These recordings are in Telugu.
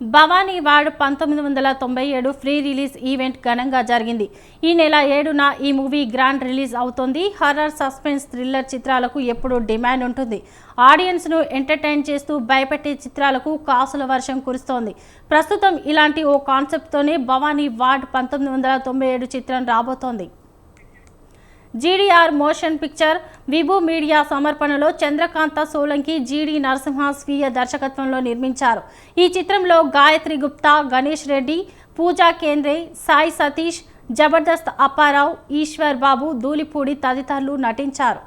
భవానీ వార్డ్ పంతొమ్మిది వందల తొంభై ఏడు ఫ్రీ రిలీజ్ ఈవెంట్ ఘనంగా జరిగింది. ఈ నెల ఏడున ఈ మూవీ గ్రాండ్ రిలీజ్ అవుతోంది. హర్రర్ సస్పెన్స్ థ్రిల్లర్ చిత్రాలకు ఎప్పుడూ డిమాండ్ ఉంటుంది. ఆడియన్స్ను ఎంటర్టైన్ చేస్తూ భయపెట్టే చిత్రాలకు కాసుల వర్షం కురుస్తోంది. ప్రస్తుతం ఇలాంటి ఓ కాన్సెప్ట్తోనే భవానీ వార్డ్ పంతొమ్మిది వందల తొంభై ఏడు చిత్రం రాబోతోంది. GDR motion picture Vibhu media సమర్పణలో చంద్రకాంత సోలంకి జీడి నరసింహ స్వీయ దర్శకత్వంలో నిర్మించారు. ఈ చిత్రంలో గాయత్రి గుప్తా గణేష్ రెడ్డి పూజా కేంద్రే సాయి సతీష్ జబర్దస్త్ అప్పారావు ఈశ్వర్ బాబు ధూళిపూడి తదితరులు నటించారు.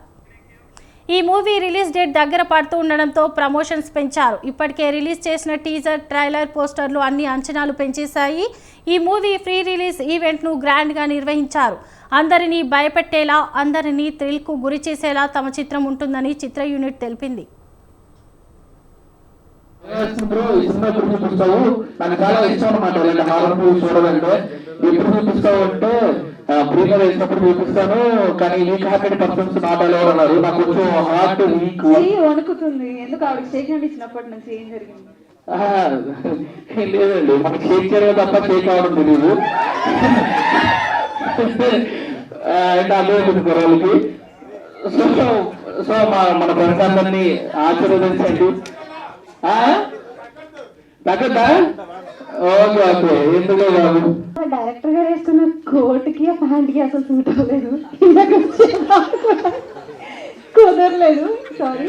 ఈ మూవీ రిలీజ్ డేట్ దగ్గర పడుతూ ఉండడంతో ప్రమోషన్స్ పెంచారు. ఇప్పటికే రిలీజ్ చేసిన టీజర్ ట్రైలర్ పోస్టర్లు అన్ని అంచనాలు పెంచేశాయి. ఈ మూవీ ఫ్రీ రిలీజ్ ఈవెంట్ను గ్రాండ్గా నిర్వహించారు. అందరినీ భయపెట్టేలా అందరినీ థ్రిల్కు గురి చేసేలా తమ చిత్రం ఉంటుందని చిత్ర యూనిట్ తెలిపింది. ఈ చాలా ఇష్టం అనమాట రెండు హారర్ మూవీ చూడాలంటే. ఎప్పుడు చూపిస్తావు అంటే ప్రీమియర్ వేసినప్పుడు చూపిస్తాను కానీ వీక్ హార్టెడ్ పర్సన్స్ ఉన్నారు నాకు కొంచెం హార్ట్ వీక్ వణుకుతుంది. ఎందుకు ఇచ్చినప్పటి నుంచి ఏం జరిగింది? లేదండి. మనకి షేక్ చేయడం తప్ప షేక్ అవడం తెలియదు అండ్ అదే కుర్రాళ్ళకి సో సో మా మన అందరినీ ఆశీర్వదించండి. ఆ? తగ్గద్దా? Okay okay. ఎందుకు బాబు? డైరెక్టర్ గారు వేసుకున్న కోట్కి ఆ ప్యాంట్కి అసలు సూట్ అవ్వలేదు. కుదరలేదు. Sorry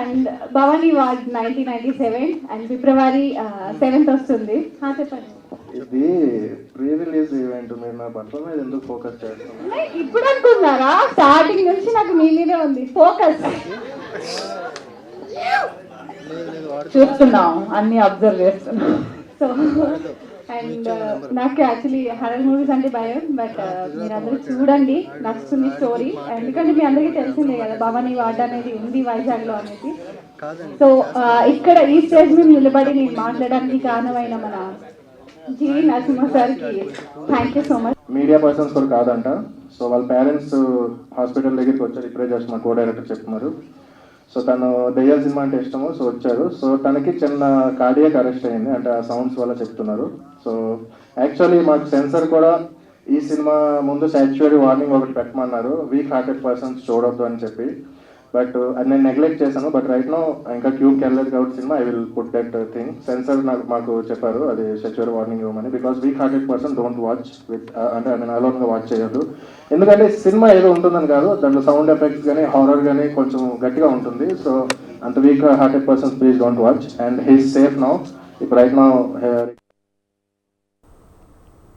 and Bhavani ward nineteen ninety seven and February seventh వస్తుంది. చెప్పండి. ఇది ప్రీ రిలీజ్ ఈవెంట్. మీరు నా బట్టల మీద ఎందుకు ఫోకస్ చేస్తున్నారు? ఇప్పుడు అనుకున్నారా స్టార్టింగ్ నుంచి నాకు మీ మీదే ఉంది. ఫోకస్ చూస్తున్నాం అన్ని అబ్జర్వ్ చేస్తున్నాం. సో అండ్ నాకు యాక్చువల్లీ హరర్ మూవీస్ అంటే భయం బట్ మీరందరూ చూడండి నచ్చుతుంది స్టోరీ ఎందుకంటే మీ అందరికీ తెలిసిందే కదా భవానీ వార్డ్ అనేది ఉంది వైజాగ్లో అనేది. సో ఇక్కడ ఈ స్టేజ్ మీద నిలబడి నేను మాట్లాడడానికి కారణమైన మన జీ నరసింహ సార్కి thank you so much media persons కూడా కాదంట. సో వాళ్ళ పేరెంట్స్ హాస్పిటల్ దగ్గరికి వచ్చారు. ఇప్పుడే జస్ట్ మా కో డైరెక్టర్ చెప్తున్నారు. సో తను దయ్యాల సినిమా అంటే ఇష్టము సో వచ్చారు సో తనకి చిన్న కార్డియాక్ అరెస్ట్ అయింది అంటే ఆ సౌండ్స్ వల్ల చెప్తున్నారు. సో యాక్చువల్లీ మాకు సెన్సర్ కూడా ఈ సినిమా ముందు సాచ్యువరీ వార్నింగ్ ఒకటి పెట్టమన్నారు. వీక్ హార్టెడ్ పర్సన్స్ చూడొద్దు అని చెప్పి. బట్ అది నేను నెగ్లెక్ట్ చేశాను బట్ రైట్ నో ఇంకా క్యూబ్కి వెళ్ళలేదు కాబట్టి cinema I will put that thing censor నాకు మాకు చెప్పారు అది సెక్యూర్ వార్నింగ్ ఇవ్వమని. Because weak hearted person don't watch with అంటే నేను అలోన్గా వాచ్ చేయొద్దు. ఎందుకంటే సినిమా ఏదో ఉంటుందని కాదు దాంట్లో సౌండ్ ఎఫెక్ట్స్ కానీ హారర్ కానీ కొంచెం గట్టిగా ఉంటుంది. సో అంత weak hearted persons please don't watch and he's safe now ఇప్పుడు రైట్ నౌ